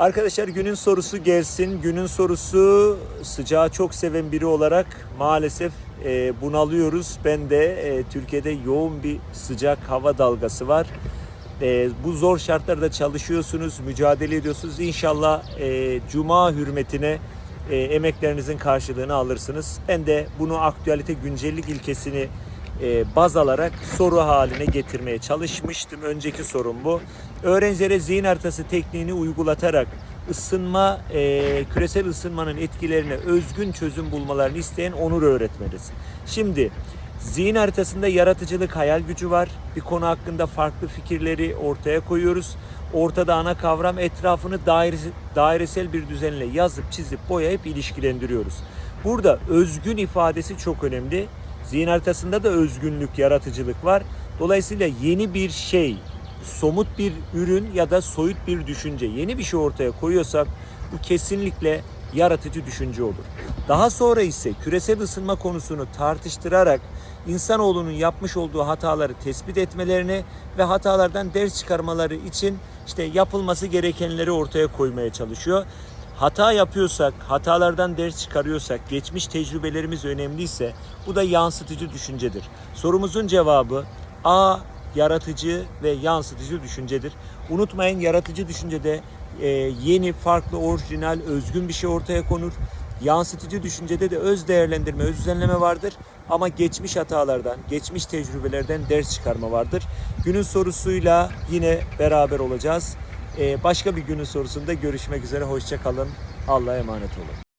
Arkadaşlar günün sorusu gelsin. Günün sorusu sıcağı çok seven biri olarak maalesef e, bunalıyoruz. Ben de e, Türkiye'de yoğun bir sıcak hava dalgası var. E, bu zor şartlarda çalışıyorsunuz, mücadele ediyorsunuz. İnşallah e, Cuma hürmetine e, emeklerinizin karşılığını alırsınız. Ben de bunu aktüelite güncellik ilkesini baz alarak soru haline getirmeye çalışmıştım. Önceki sorum bu. Öğrencilere zihin haritası tekniğini uygulatarak ısınma, e, küresel ısınmanın etkilerine özgün çözüm bulmalarını isteyen Onur öğretmeniz. Şimdi zihin haritasında yaratıcılık, hayal gücü var. Bir konu hakkında farklı fikirleri ortaya koyuyoruz. Ortada ana kavram etrafını dairesi, dairesel bir düzenle yazıp çizip boyayıp ilişkilendiriyoruz. Burada özgün ifadesi çok önemli. Zihin haritasında da özgünlük, yaratıcılık var. Dolayısıyla yeni bir şey, somut bir ürün ya da soyut bir düşünce, yeni bir şey ortaya koyuyorsak bu kesinlikle yaratıcı düşünce olur. Daha sonra ise küresel ısınma konusunu tartıştırarak insanoğlunun yapmış olduğu hataları tespit etmelerini ve hatalardan ders çıkarmaları için işte yapılması gerekenleri ortaya koymaya çalışıyor. Hata yapıyorsak, hatalardan ders çıkarıyorsak, geçmiş tecrübelerimiz önemliyse bu da yansıtıcı düşüncedir. Sorumuzun cevabı A yaratıcı ve yansıtıcı düşüncedir. Unutmayın yaratıcı düşüncede e, yeni, farklı, orijinal, özgün bir şey ortaya konur. Yansıtıcı düşüncede de öz değerlendirme, öz düzenleme vardır. Ama geçmiş hatalardan, geçmiş tecrübelerden ders çıkarma vardır. Günün sorusuyla yine beraber olacağız. Ee, başka bir günün sorusunda görüşmek üzere. Hoşça kalın. Allah'a emanet olun.